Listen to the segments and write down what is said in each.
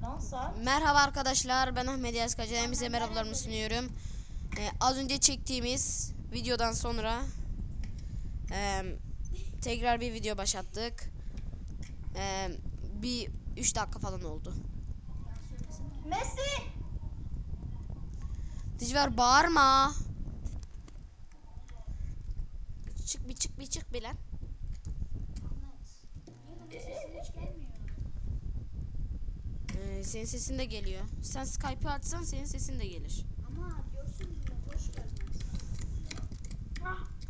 Nasıl? Merhaba arkadaşlar ben Ahmet Yazkacı hepinize merhabalarımı sunuyorum. Ee, az önce çektiğimiz videodan sonra e, tekrar bir video başlattık. E, bir 3 dakika falan oldu. Messi! Dicver bağırma. Çık bir çık bir çık bir lan. Ee, senin sesin de geliyor. Sen Skype'ı açsan senin sesin de gelir. Ama diyorsun ki hoş gelmez.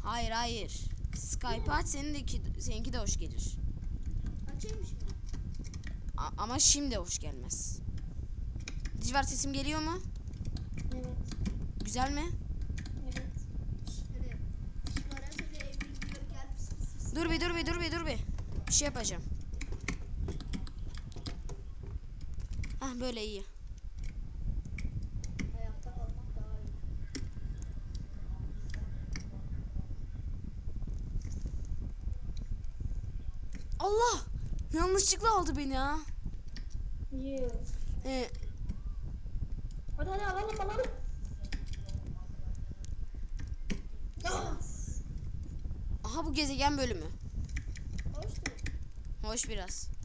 Hayır hayır. Skype'ı aç senin de ki, seninki de hoş gelir. Açayım şimdi. A- ama şimdi hoş gelmez. Dicver sesim geliyor mu? Evet. Güzel mi? Evet. Gel pis pis pis. Dur bir dur bir dur bir dur bir. Bir şey yapacağım. Hah böyle iyi. Allah! Yanlışlıkla aldı beni ya. Yuh. Ee, Hadi hadi alalım alalım. aha bu gezegen bölümü. Hoştu. Hoş biraz.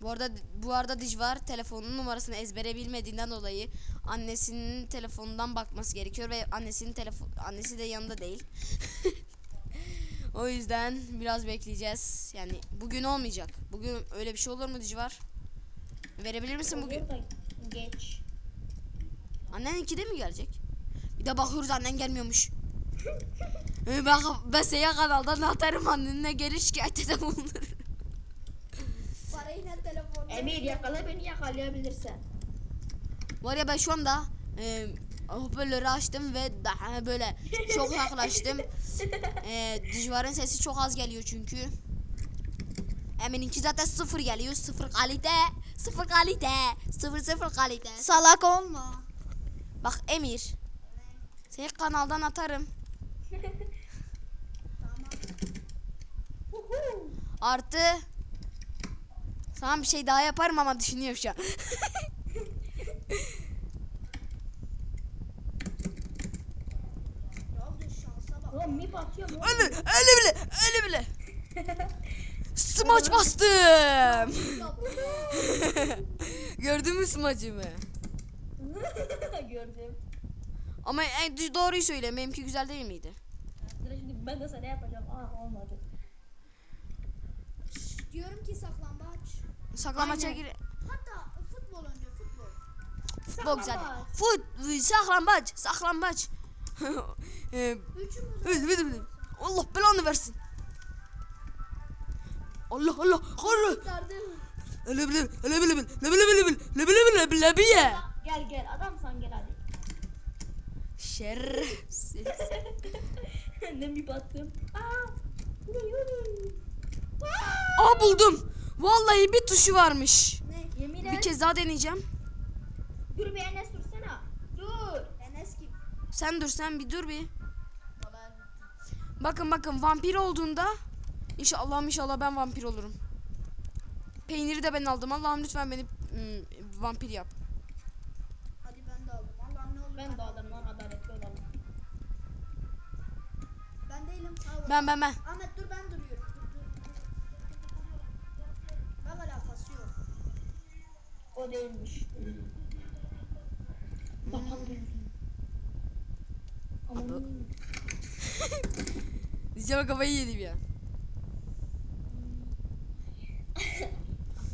Bu arada bu arada Dijvar telefonun numarasını ezbere bilmediğinden dolayı annesinin telefonundan bakması gerekiyor ve annesinin telefon annesi de yanında değil. o yüzden biraz bekleyeceğiz. Yani bugün olmayacak. Bugün öyle bir şey olur mu Dijvar? Verebilir misin bugün? Geç. Annen ikide mi gelecek? Bir de bakıyoruz annen gelmiyormuş. Ben, ben Seyya kanaldan atarım annenle geri şikayette bulunur. Parayla telefonla. Emir yakala beni yakalayabilirsen. Var ya ben şu anda e, hoparlörü açtım ve daha böyle çok yaklaştım. e, Dijvar'ın sesi çok az geliyor çünkü. Emin'inki zaten sıfır geliyor. Sıfır kalite. Sıfır kalite. Sıfır sıfır kalite. Salak olma. Bak Emir. Seni kanaldan atarım. Tamam. Artı sana bir şey daha yaparım ama düşünüyorum şu an. Oğlum öyle, öyle bile, öyle bile. Smaç bastım. Gördün mü smacımı? Gördüm. Ama en düz doğruyu söyle. Benimki güzel değil miydi? Şimdi ben de sana yapacağım. Aa olmadı. Diyorum ki saklambaç. Saklamaça gir. Hatta futbol önce futbol. Futbol güzel. Fut, saklambaç, saklambaç. Ee, Üçümüz. Allah belanı versin. Allah Allah. Kurtardı. Öyle bile, öyle bile, öyle bile, öyle bile, öyle bile, öyle bile, bile. Gel gel adamsan gel hadi. Şerefsiz. ne mip attım. Aa. Aa buldum. Vallahi bir tuşu varmış. Ne? Yemin Bir kez daha deneyeceğim. Dur bir Enes dursana. Dur. Enes kim? Sen dur sen bir dur bir. Vallahi Bakın bakın vampir olduğunda inşallah inşallah ben vampir olurum. Peyniri de ben aldım. Allah'ım lütfen beni ım, vampir yap. Hadi ben de aldım. Allah'ım ne olur. Ben de adamın adaletli olalım. Ben değilim. Ben ben ben. Ahmet O değilmiş. Bakalım. Aman. Diyeceğim kafayı yedim ya.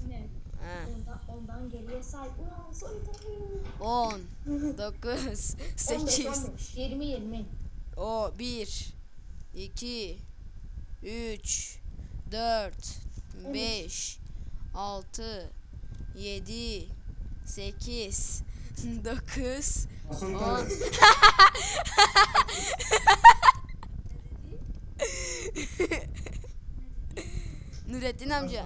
Ne? Ha. Ondan, ondan geriye say. Ulan soytarı. 10 9 8 15, 20 20. O 1 2 3 4 5 6 7 8 9 10 Nurettin amca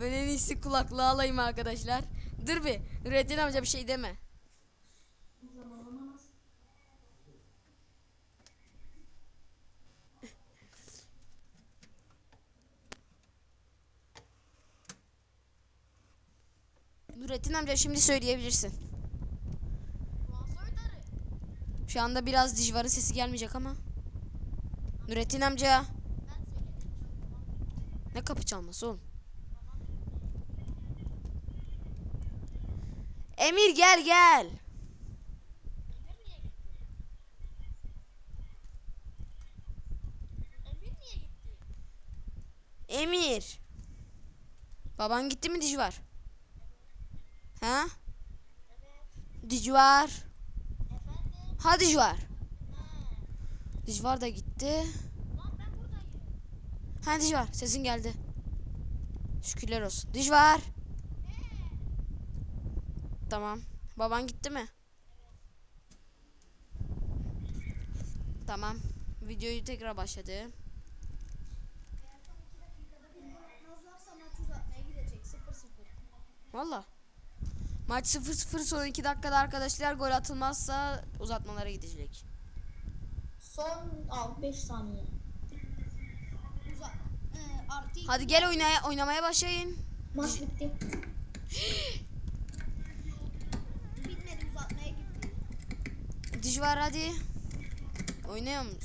Ben en iyisi kulaklığı alayım arkadaşlar. Dur bir Nurettin amca bir şey deme. Nurettin amca şimdi söyleyebilirsin. Şu anda biraz Dijvar'ın sesi gelmeyecek ama. Nurettin amca. Ne kapı çalması oğlum? Emir gel gel. Emir. Baban gitti mi Dijvar? Ha? Evet. Dijvar. Efendim? Ha Dijvar. Ha. Dijvar da gitti. Lan ben buradayım. Ha Dijvar sesin geldi. Şükürler olsun. Dijvar. Tamam. Baban gitti mi? Tamam. Videoyu tekrar başladı. Eğer son iki dakikada bir gol atmazlarsa maç uzatmaya gidecek 0-0. Valla. Maç 0-0 son 2 dakikada arkadaşlar gol atılmazsa uzatmalara gidecek. Son al 5 saniye. Uzat. Ee, artı. Hadi gel oynaya, oynamaya başlayın. Maç bitti. Bitmedi uzatmaya gitti. Dijvar hadi. Oynuyor musun?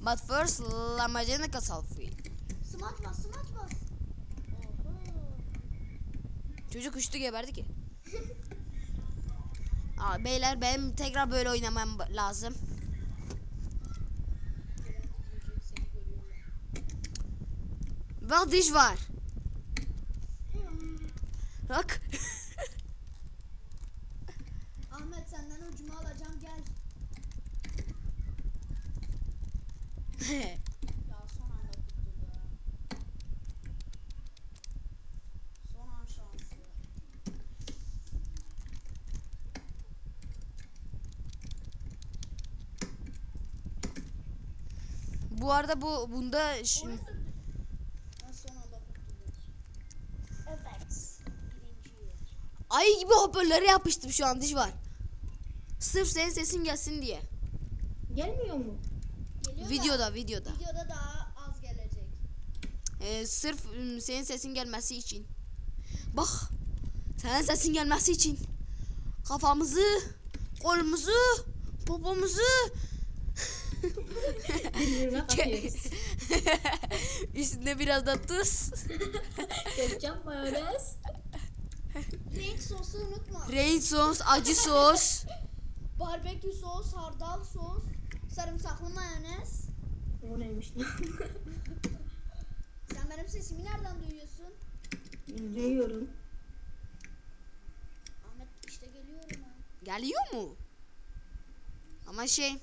But first la macanica selfie. Smaç Çocuk uçtu geberdi ki. Aa, beyler benim tekrar böyle oynamam lazım. Bak diş var. Bak. Ahmet senden ucumu alacağım gel. Ya son anda kurtuldu ha. Son an şansı. Bu arada bu bunda ş- Ben son anda kurtuldum. Evet. Ay gibi hoparlöre yapıştım şu an diş var. Sırf senin sesin gelsin diye. Gelmiyor mu? Geliyor da Videoda videoda. videoda daha az gelecek. Ee, sırf senin sesin gelmesi için. Bak. Senin sesin gelmesi için. Kafamızı, kolumuzu, popomuzu Birbirine katıyoruz. Üstüne biraz da tuz. Ketçap mayonez. Renk sosu unutma. Rain sos, acı sos. Barbekü sos, hardal sos, sarımsaklı mayonez. O neymiş lan? Sen benim sesimi nereden duyuyorsun? Duyuyorum. Ahmet işte geliyorum ha. Geliyor mu? Ama şey.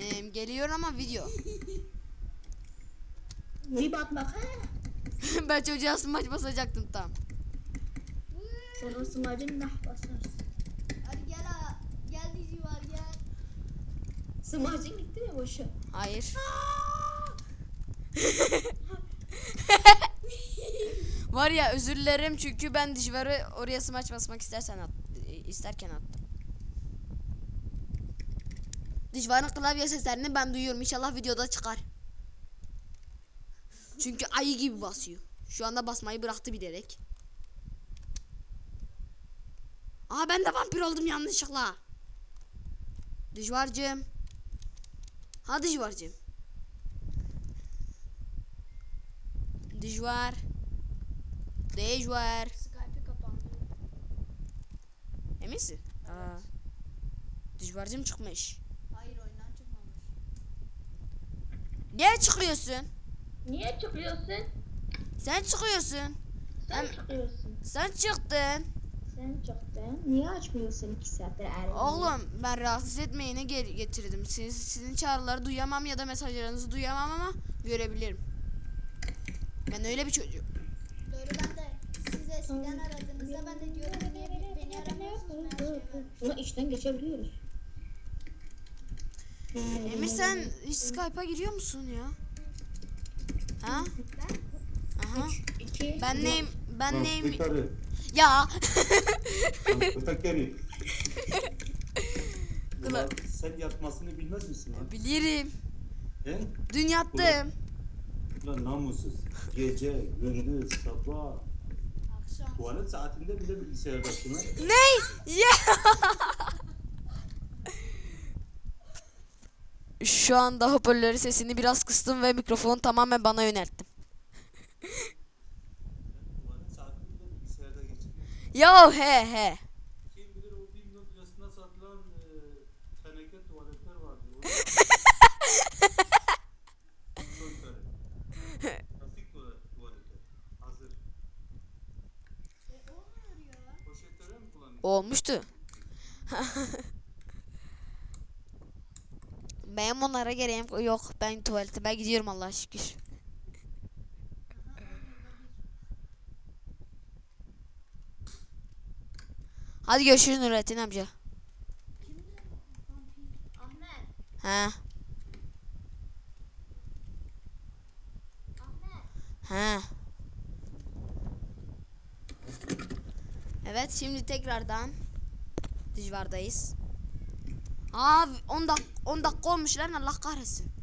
Em, geliyor ama video. Bir batmak ha. ben çocuğa smaç basacaktım tam. Sen o smacın nah basarsın. Hadi gel ha. Gel dizi var gel. Smacın gitti mi boşa? Hayır. Var ya özür dilerim çünkü ben Dijvar'ı oraya smaç basmak istersen at, isterken attım. Dijvar'ın klavye seslerini ben duyuyorum. İnşallah videoda çıkar. Çünkü ayı gibi basıyor. Şu anda basmayı bıraktı bilerek. Aa ben de vampir oldum yanlışlıkla. Dijvar'cığım. Ha Dijvar'cığım. Dijvar. Dijvar. Skype'ı kapandı. Eminsin? Aa. Dijvar'cığım çıkmış. Niye çıkıyorsun? Niye çıkıyorsun? Sen çıkıyorsun. Sen Ben- çıkıyorsun. Sen çıktın. Sen çıktın. Niye açmıyorsun iki saattir elini? Oğlum ben rahatsız etmeyene gel getirdim. Siz, sizin çağrıları duyamam ya da mesajlarınızı duyamam ama görebilirim. Ben öyle bir çocuğum. Doğru ben de siz eskiden aradığınızda ben de diyordum niye beni, aramıyorsunuz ben şey. Ama işten geçebiliyoruz. Emir sen hiç Skype'a giriyor musun ya? Ha? Aha. İki. Ben neyim? Ben neyim? Ya. Tekrar Ulan. Sen yatmasını bilmez misin lan? Bilirim. He? Dün yattım. Ulan namussuz. Gece, gündüz, sabah. Şans. Tuvalet saatinde bile bilgisayardasın ha. Ne? Ya. Şu anda hoparlörü sesini biraz kıstım ve mikrofonu tamamen bana yönelttim. Ya he he. Kim bilir o bin lirasına satılan e, teneke tuvaletler vardı. O- Çok garip. Plastik tuvalet, tuvaletler. Hazır. E, olmuyor ya. Poşetlere mi kullanıyorsun? Olmuştu. Benim onlara gereğim yok. Ben tuvalete ben gidiyorum Allah'a şükür. Hadi görüşürüz Nurettin amca. Ahmet. He. Ahmet. He. Evet şimdi tekrardan Dijvar'dayız. Aa 10 dak 10 dakika olmuş lan Allah kahretsin.